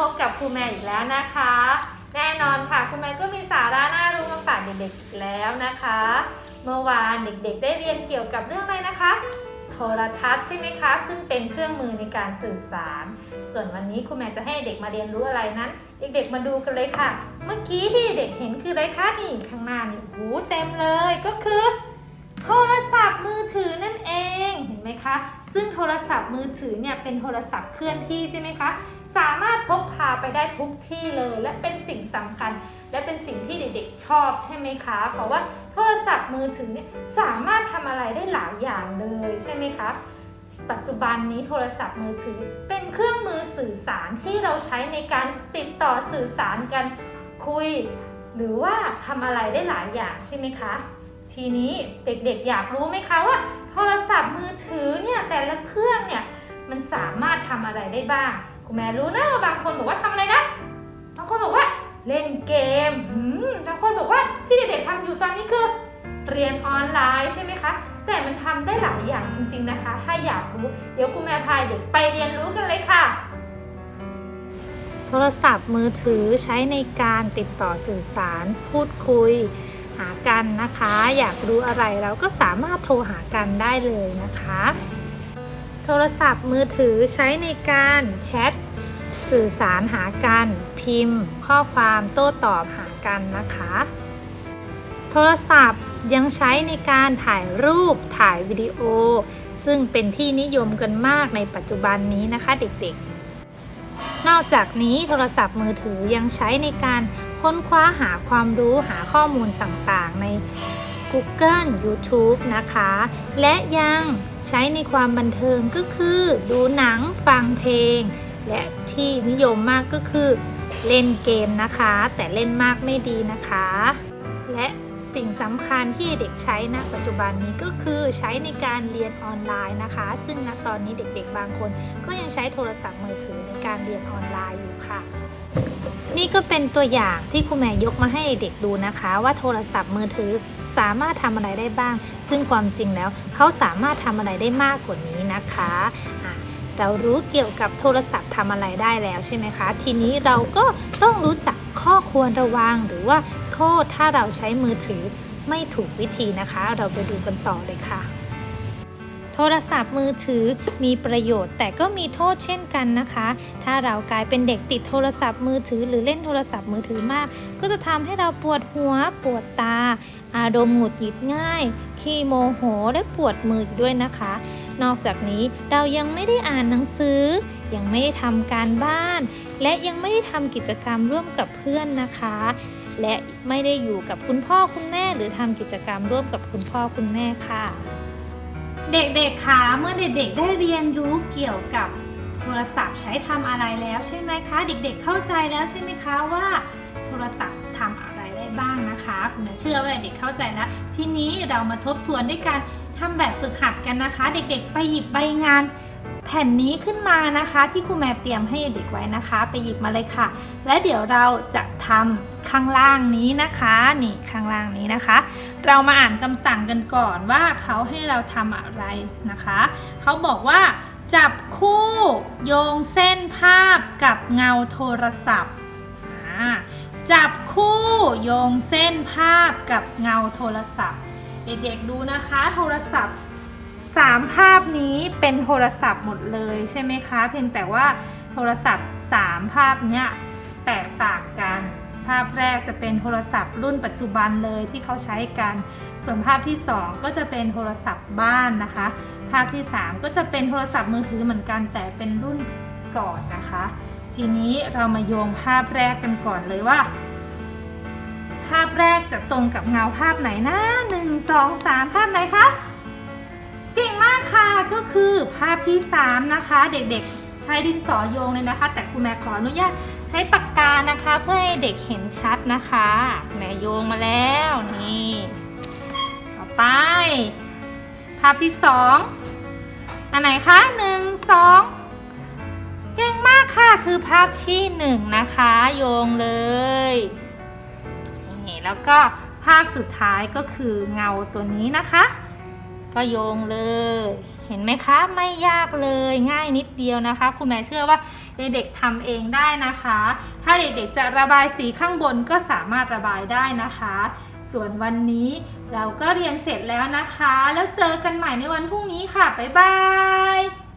พบกับครูแม่อีกแล้วนะคะ แน่นอนค่ะครูแม่ก็มีสาระน่ารู้มาฝากเด็กๆอีกแล้วนะคะ เมื่อวานเด็กๆ ได้เรียนเกี่ยวกับเรื่องอะไรนะคะ โทรทัศน์ใช่ไหมคะ ซึ่งเป็นเครื่องมือในการสื่อสาร ส่วนวันนี้ครูแม่จะให้เด็กมาเรียนรู้อะไรนั้น เด็กๆมาดูกันเลยค่ะ เมื่อกี้ที่เด็กเห็นคืออะไรคะนี่ข้างหน้านี่โอ้โหเต็มเลยก็คือ โทรศัพท์มือถือนั่นเองเห็นไหมคะซึ่งโทรศัพท์มือถือเนี่ยเป็นโทรศัพท์เคลื่อนที่ใช่ไหมคะ สามารถ ทุกที่เลย และเป็นสิ่งสำคัญ และเป็นสิ่งที่เด็กๆชอบใช่ไหมคะ เพราะว่าโทรศัพท์มือถือเนี่ยสามารถทำอะไรได้หลายอย่างเลยใช่ไหมคะปัจจุบันนี้โทรศัพท์มือถือ เป็นเครื่องมือสื่อสารที่เราใช้ในการติดต่อสื่อสารกันคุย หรือว่าทำอะไรได้หลายอย่างใช่ไหมคะ ทีนี้เด็กๆอยากรู้ไหมคะว่า โทรศัพท์มือถือเนี่ยแต่ละเครื่องเนี่ยมันสามารถทำอะไรได้บ้าง คุณแม่รู้นะว่าบางคนบอกว่าทำอะไรนะ เล่นเกมบางคนบอกว่าที่เด็กๆทำอยู่ตอนนี้คือ เรียนออนไลน์ใช่ไหมคะ แต่มันทำได้หลายอย่างจริง ๆนะคะ ถ้าอยากรู้ เดี๋ยวคุณแม่พายเด็กไปเรียนรู้กันเลยค่ะ โทรศัพท์มือถือใช้ในการติดต่อสื่อสาร พูดคุย หากันนะคะ อยากรู้อะไรเราก็สามารถโทรหากันได้เลยนะคะ โทรศัพท์มือถือใช้ในการแชท สื่อสารหากัน พิมพ์ ข้อความโต้ตอบหากันนะคะ โทรศัพท์ยังใช้ในการถ่ายรูปถ่ายวิดีโอ ซึ่งเป็นที่นิยมกันมากในปัจจุบันนี้นะคะเด็กๆ นอกจากนี้โทรศัพท์มือถือยังใช้ในการค้นคว้าหาความรู้หาข้อมูลต่างๆ ใน Google YouTube นะคะ และยังใช้ในความบันเทิงก็คือ ดูหนังฟังเพลง และที่นิยมมากก็คือ เล่นเกมนะคะ แต่เล่นมากไม่ดีนะคะ และสิ่งสำคัญที่เด็กใช้ณปัจจุบันนี้ก็คือใช้ในการเรียนออนไลน์นะคะ ซึ่งณตอนนี้เด็กๆ บางคน ก็ยังใช้โทรศัพท์มือถือในการเรียนออนไลน์อยู่ค่ะ นี่ก็เป็นตัวอย่างที่ครูแม่ยกมาให้เด็กดูนะคะ ว่าโทรศัพท์มือถือสามารถทำอะไรได้บ้าง ซึ่งความจริงแล้วเขาสามารถทำอะไรได้มากกว่านี้นะคะ เรารู้เกี่ยวกับโทรศัพท์ทำอะไรได้แล้วใช่ไหมคะ ทีนี้เราก็ต้องรู้จักข้อควรระวังหรือว่าโทษถ้าเราใช้มือถือไม่ถูกวิธีนะคะ เราไปดูกันต่อเลยค่ะโทรศัพท์มือถือมีประโยชน์แต่ก็มีโทษเช่นกันนะคะ ถ้าเรากลายเป็นเด็กติดโทรศัพท์มือถือ หรือเล่นโทรศัพท์มือถือมาก ก็จะทำให้เราปวดหัว ปวดตา อารมณ์หงุดหงิดง่าย ขี้โมโห และปวดมืออีกด้วยนะคะ นอกจากนี้เรายังไม่ได้อ่านหนังสือ ยังไม่ได้ทำการบ้าน และยังไม่ได้ทำกิจกรรมร่วมกับเพื่อนนะคะ และไม่ได้อยู่กับคุณพ่อคุณแม่ หรือทำกิจกรรมร่วมกับคุณพ่อคุณแม่ค่ะ เด็กๆคะเมื่อเด็กๆ ได้เรียนรู้เกี่ยวกับโทรศัพท์ใช้ทำอะไรแล้วใช่ไหมคะ เด็กๆเข้าใจแล้วใช่ไหมคะว่า โทรศัพท์ทำอะ บ้างนะคะคุณแม่เชื่อว่าเด็กเข้าใจแล้ว ทีนี้เรามาทบทวนด้วยการทำแบบฝึกหัดกันนะคะ เด็กๆ ไปหยิบใบงาน แผ่นนี้ขึ้นมานะคะ ที่ครูแม่เตรียมให้เด็กไว้นะคะ ไปหยิบมาเลยค่ะ และเดี๋ยวเราจะทำข้างล่างนี้นะคะ นี่ข้างล่างนี้นะคะ เรามาอ่านคำสั่งกันก่อนว่าเขาให้เราทำอะไรนะคะ เขาบอกว่าจับคู่โยงเส้นภาพกับเงาโทรศัพท์อ่า จับคู่โยงเส้นภาพกับเงาโทรศัพท์ เด็กๆดูนะคะ โทรศัพท์สามภาพนี้เป็นโทรศัพท์หมดเลยใช่ไหมคะ เพียงแต่ว่าโทรศัพท์สามภาพเนี้ยแตกต่างกัน ภาพแรกจะเป็นโทรศัพท์รุ่นปัจจุบันเลยที่เขาใช้กัน ส่วนภาพที่ 2 ก็จะเป็นโทรศัพท์บ้านนะคะ ภาพที่ 3 ก็จะเป็นโทรศัพท์มือถือเหมือนกันแต่เป็นรุ่นก่อนนะคะ ทีนี้เรามาโยงภาพแรกกันก่อนเลยว่า ภาพแรกจะตรงกับเงาภาพไหนนะหนึ่งสองสามภาพไหนคะเก่งมากค่ะก็คือภาพที่ 3 นะคะ เด็กๆใช้ดินสอโยงเลยนะคะ แต่คุณแม่ขออนุญาตใช้ปากกานะคะ เพื่อให้เด็กเห็นชัดนะคะแม่โยงมาแล้วนี่ต่อไป ภาพที่สองอันไหนคะหนึ่งสองเก่งมากค่ะคือภาพที่หนึ่งนะคะ โยงเลย แล้วก็ภาพสุดท้ายก็คือเงาตัวนี้นะคะ ก็โยงเลยเเห็นไหมคะ ไม่ยากเลยง่ายนิดเดียวนะคะ คุณแม่เชื่อว่าเด็กๆทำเองได้นะคะ ถ้าเด็กๆจะระบายสีข้างบนก็สามารถระบายได้นะคะ ส่วนวันนี้เราก็เรียนเสร็จแล้วนะคะ แล้วเจอกันใหม่ในวันพรุ่งนี้ค่ะบ๊ายบาย